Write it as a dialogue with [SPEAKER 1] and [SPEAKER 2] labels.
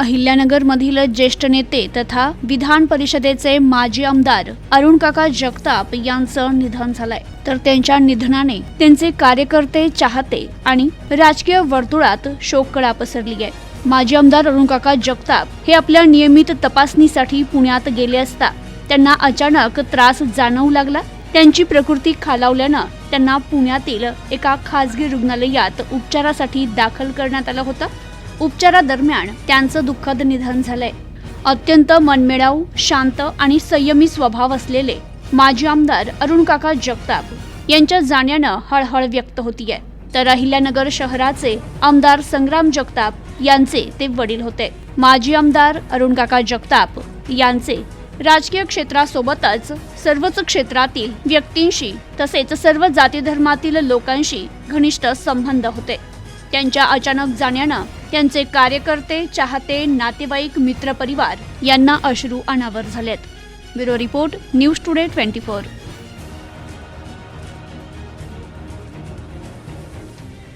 [SPEAKER 1] अहिल्यानगरमधील ज्येष्ठ नेते तथा विधान परिषदेचे माजी आमदार अरुण काका जगताप यांचं निधन झालंय. तर त्यांच्या निधनाने त्यांचे कार्यकर्ते चाहते आणि राजकीय वर्तुळात शोककळा पसरली आहे. माजी आमदार अरुण काका जगताप हे आपल्या नियमित तपासणीसाठी पुण्यात गेले असता त्यांना अचानक त्रास जाणवू लागला. त्यांची प्रकृती खालावल्यानं त्यांना पुण्यातील एका खासगी रुग्णालयात उपचारासाठी दाखल करण्यात आलं होतं. उपचारादरम्यान त्यांचं दुःखद निधन झालंय. अत्यंत मनमिळाऊ शांत आणि संयमी स्वभाव असलेले माजी आमदार अरुण काका जगताप यांच्या जाण्यानं हळहळ व्यक्त होतीये. तर अहिल्यानगर शहराचे आमदार संग्राम जगताप यांचे ते वडील होते. माजी आमदार अरुण काका जगताप यांचे राजकीय क्षेत्रासोबतच सर्वच क्षेत्रातील व्यक्तींशी तसेच सर्व जाती धर्मातील लोकांशी घनिष्ठ संबंध होते. त्यांच्या अचानक जाण्यानं त्यांचे कार्यकर्ते चाहते नातेवाईक मित्रपरिवार यांना अश्रू अनावर झालेत. Bureau report news today twenty four.